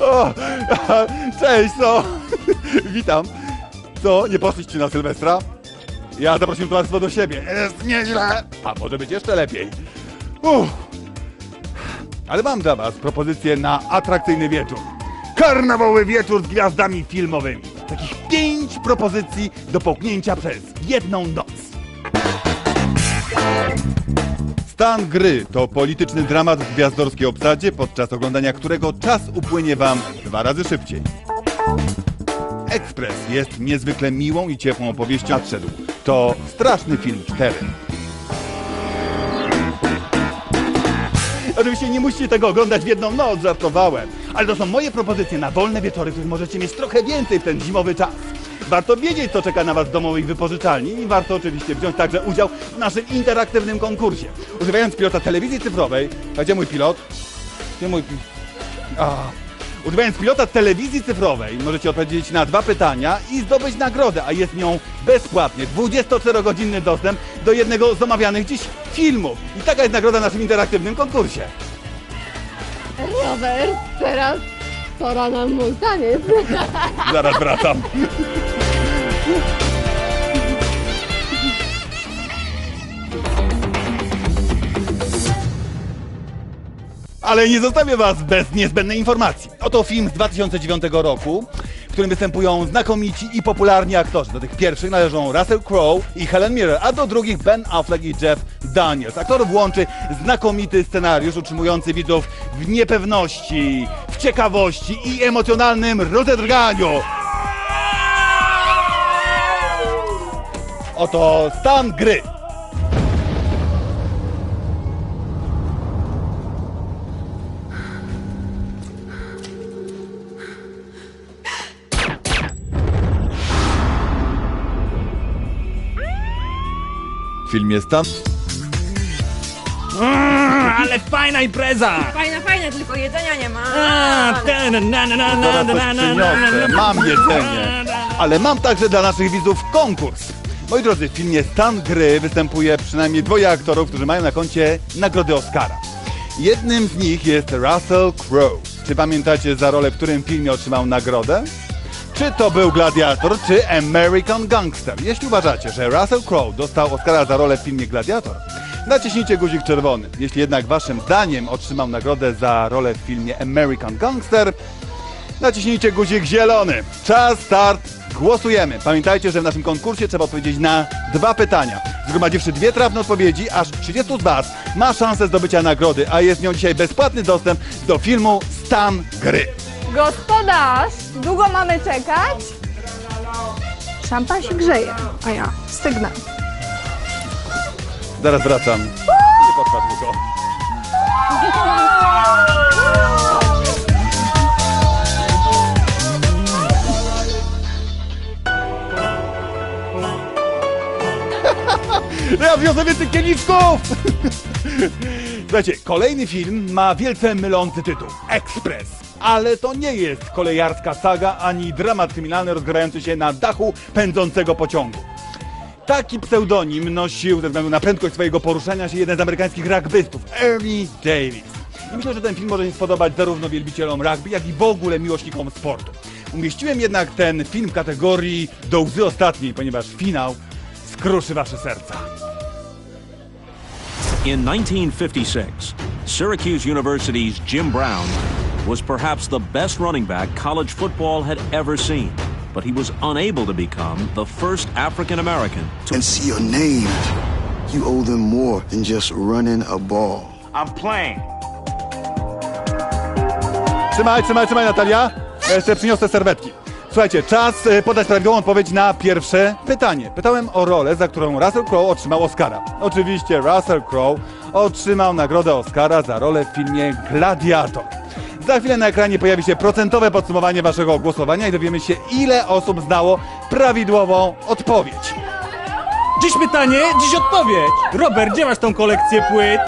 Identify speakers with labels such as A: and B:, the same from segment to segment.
A: O, cześć, no. Witam. Co, nie poszliście na Sylwestra? Ja zaprosiłem towarzystwo do siebie. Jest nieźle. A może być jeszcze lepiej. Uff. Ale mam dla was propozycję na atrakcyjny wieczór. Karnawałowy wieczór z gwiazdami filmowymi. Takich pięć propozycji do połknięcia przez jedną noc. Stan gry to polityczny dramat w gwiazdorskiej obsadzie, podczas oglądania którego czas upłynie wam dwa razy szybciej. Ekspres jest niezwykle miłą i ciepłą opowieścią. Nadszedł. To straszny film 4. Oczywiście nie musicie tego oglądać w jedną noc, żartowałem. Ale to są moje propozycje na wolne wieczory, których możecie mieć trochę więcej w ten zimowy czas. Warto wiedzieć, co czeka na Was w domowych wypożyczalni i warto oczywiście wziąć także udział w naszym interaktywnym konkursie. Używając pilota telewizji cyfrowej, a gdzie mój pilot? Gdzie mój pilot? Używając pilota telewizji cyfrowej możecie odpowiedzieć na dwa pytania i zdobyć nagrodę, a jest nią bezpłatnie 24-godzinny dostęp do jednego z omawianych dziś filmów. I taka jest nagroda w naszym interaktywnym konkursie.
B: Robert, teraz pora na mój taniec.
A: Zaraz wracam. Ale nie zostawię Was bez niezbędnej informacji. Oto film z 2009 roku, którym występują znakomici i popularni aktorzy. Do tych pierwszych należą Russell Crowe i Helen Mirren, a do drugich Ben Affleck i Jeff Daniels. Aktorów łączy znakomity scenariusz utrzymujący widzów w niepewności, w ciekawości i emocjonalnym rozedrganiu. Oto stan gry. W filmie Stan...
C: Ale fajna impreza!
D: Fajna, fajna, tylko jedzenia nie ma.
C: A, ta, na, na, na, na,
A: Zaraz
C: na,
A: coś
C: na, na, na,
A: przyniosę.
C: na.
A: Mam jedzenie. Ale mam także dla naszych widzów konkurs. Moi drodzy, w filmie Stan Gry występuje przynajmniej dwoje aktorów, którzy mają na koncie nagrody Oscara. Jednym z nich jest Russell Crowe. Czy pamiętacie za rolę, w którym filmie otrzymał nagrodę? Czy to był Gladiator, czy American Gangster? Jeśli uważacie, że Russell Crowe dostał Oscara za rolę w filmie Gladiator, naciśnijcie guzik czerwony. Jeśli jednak waszym zdaniem otrzymał nagrodę za rolę w filmie American Gangster, naciśnijcie guzik zielony. Czas, start, głosujemy. Pamiętajcie, że w naszym konkursie trzeba odpowiedzieć na dwa pytania. Zgromadziwszy dwie trafne odpowiedzi, aż 30 z Was ma szansę zdobycia nagrody, a jest nią dzisiaj bezpłatny dostęp do filmu Stan Gry.
E: Gospodarz, długo mamy czekać? Szampan się grzeje, a ja stygnę.
A: Zaraz wracam. Nie potrwa długo. Ja wiozę więcej kieliszków! Słuchajcie, kolejny film ma wielce mylący tytuł. Ekspres. Ale to nie jest kolejarska saga, ani dramat kryminalny rozgrywający się na dachu pędzącego pociągu. Taki pseudonim nosił ze względu na prędkość swojego poruszania się jeden z amerykańskich rugbystów, Ernie Davis. I myślę, że ten film może się spodobać zarówno wielbicielom rugby, jak i w ogóle miłośnikom sportu. Umieściłem jednak ten film w kategorii do łzy ostatniej, ponieważ finał skruszy wasze serca.
F: In 1956, Syracuse University's Jim Brown was perhaps the best running back college football had ever seen, but he was unable to become the first African American to
G: and see your name, you owe them more than just running a ball.
C: I'm playing.
A: Trzymaj, trzymaj, trzymaj Natalia. Jeszcze przyniosę serwetki. Słuchajcie, czas e, podać prawidłową odpowiedź na pierwsze pytanie. Pytałem o rolę, za którą Russell Crowe otrzymał Oscara. Oczywiście Russell Crowe otrzymał nagrodę Oscara za rolę w filmie Gladiator. Za chwilę na ekranie pojawi się procentowe podsumowanie waszego głosowania i dowiemy się, ile osób znało prawidłową odpowiedź.
C: Dziś pytanie, dziś odpowiedź. Robert, gdzie masz tą kolekcję płyt?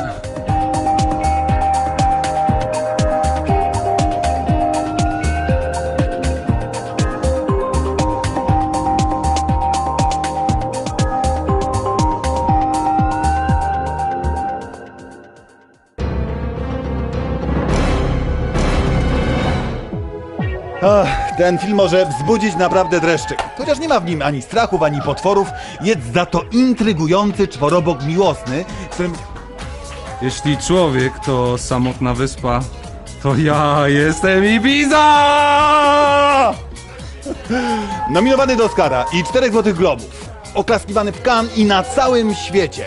A: Ach, ten film może wzbudzić naprawdę dreszczyk. Chociaż nie ma w nim ani strachów, ani potworów, jest za to intrygujący czworobok miłosny, w którym
C: Jeśli człowiek to samotna wyspa, to ja jestem Ibiza!
A: Nominowany do Oscara i czterech Złotych Globów. Oklaskiwany w Cannes i na całym świecie.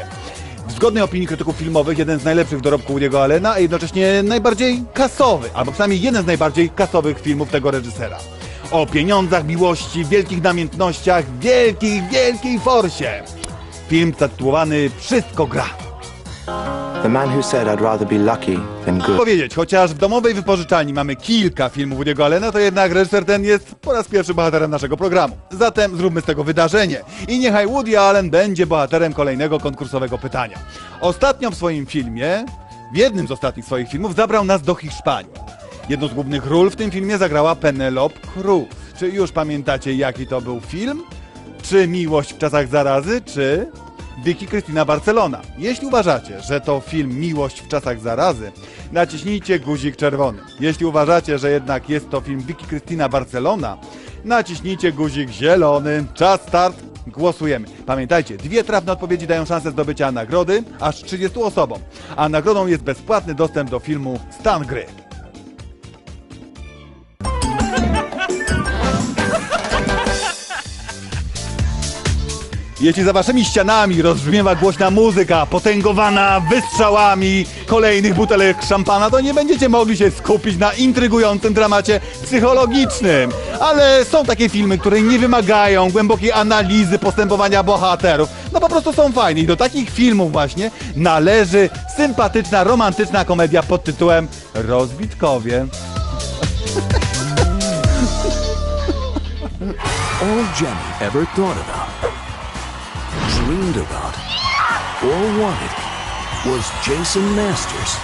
A: W zgodnej opinii krytyków filmowych jeden z najlepszych dorobków Woody'ego Allena, a jednocześnie najbardziej kasowy, albo przynajmniej jeden z najbardziej kasowych filmów tego reżysera. O pieniądzach, miłości, wielkich namiętnościach, wielkiej, wielkiej forsie. Film zatytułowany Wszystko gra.
H: The man who said I'd rather be lucky than good.
A: Powiedzieć, chociaż w domowej wypożyczalni mamy kilka filmów Woody'ego Allena, to jednak reżyser ten jest po raz pierwszy bohaterem naszego programu. Zatem zróbmy z tego wydarzenie. I niechaj Woody Allen będzie bohaterem kolejnego konkursowego pytania. Ostatnio w swoim filmie, w jednym z ostatnich swoich filmów, zabrał nas do Hiszpanii. Jedną z głównych ról w tym filmie zagrała Penelope Cruz. Czy już pamiętacie, jaki to był film? Czy Miłość w czasach zarazy, czy Vicky Cristina Barcelona. Jeśli uważacie, że to film Miłość w czasach zarazy, naciśnijcie guzik czerwony. Jeśli uważacie, że jednak jest to film Vicky Cristina Barcelona, naciśnijcie guzik zielony. Czas start. Głosujemy. Pamiętajcie, dwie trafne odpowiedzi dają szansę zdobycia nagrody aż 30 osobom, a nagrodą jest bezpłatny dostęp do filmu Stan Gry. Jeśli za waszymi ścianami rozbrzmiewa głośna muzyka, potęgowana wystrzałami kolejnych butelek szampana, to nie będziecie mogli się skupić na intrygującym dramacie psychologicznym. Ale są takie filmy, które nie wymagają głębokiej analizy postępowania bohaterów. No po prostu są fajne i do takich filmów właśnie należy sympatyczna, romantyczna komedia pod tytułem Rozbitkowie.
F: All Jenny ever thought about, dreamed about, or wanted was Jason Masters.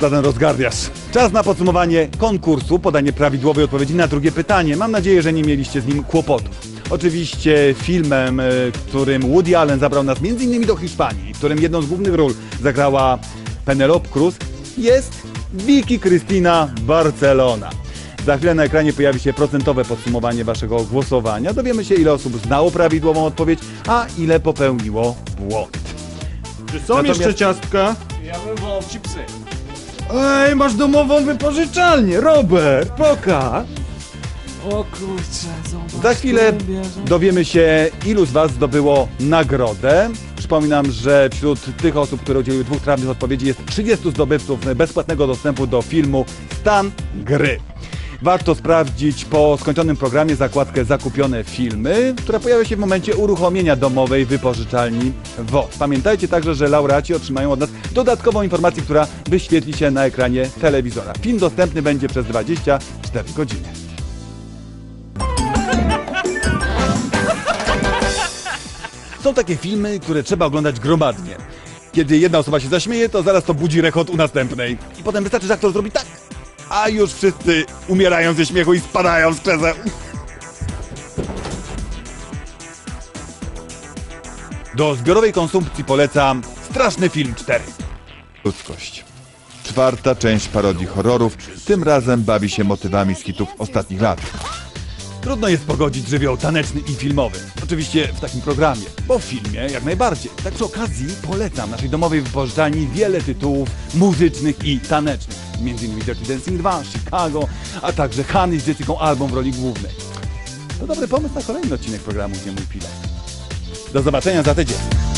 A: Zatem rozgardiasz. Czas na podsumowanie konkursu, podanie prawidłowej odpowiedzi na drugie pytanie. Mam nadzieję, że nie mieliście z nim kłopotów. Oczywiście filmem, e, którym Woody Allen zabrał nas m.in. do Hiszpanii, którym jedną z głównych ról zagrała Penelope Cruz, jest Vicky Cristina Barcelona. Za chwilę na ekranie pojawi się procentowe podsumowanie waszego głosowania. Dowiemy się, ile osób znało prawidłową odpowiedź, a ile popełniło błąd.
C: Czy są
A: Natomiast-
C: jeszcze ciastka? Ja bym wolał chipsy. Ej, masz domową wypożyczalnię, Robert, pokaż! O kurczę, zobacz.
A: Za chwilę dowiemy się, ilu z Was zdobyło nagrodę. Przypominam, że wśród tych osób, które udzieliły dwóch trafnych odpowiedzi, jest 30 zdobywców bezpłatnego dostępu do filmu Stan Gry. Warto sprawdzić po skończonym programie zakładkę Zakupione filmy, która pojawia się w momencie uruchomienia domowej wypożyczalni WOT. Pamiętajcie także, że laureaci otrzymają od nas dodatkową informację, która wyświetli się na ekranie telewizora. Film dostępny będzie przez 24 godziny. Są takie filmy, które trzeba oglądać gromadnie. Kiedy jedna osoba się zaśmieje, to zaraz to budzi rechot u następnej. I potem wystarczy, że aktor zrobi tak, a już wszyscy umierają ze śmiechu i spadają z krzeseł. Do zbiorowej konsumpcji polecam Straszny Film 4. Ludzkość. Czwarta część parodii horrorów, tym razem bawi się motywami z hitów ostatnich lat. Trudno jest pogodzić żywioł taneczny i filmowy. Oczywiście w takim programie, bo w filmie jak najbardziej. Tak przy okazji polecam naszej domowej wypożyczalni wiele tytułów muzycznych i tanecznych. Między innymi Dirty Dancing 2, Chicago, a także Honey z Jessica Albą w roli głównej. To dobry pomysł na kolejny odcinek programu Gdzie Mój Pilot. Do zobaczenia za tydzień.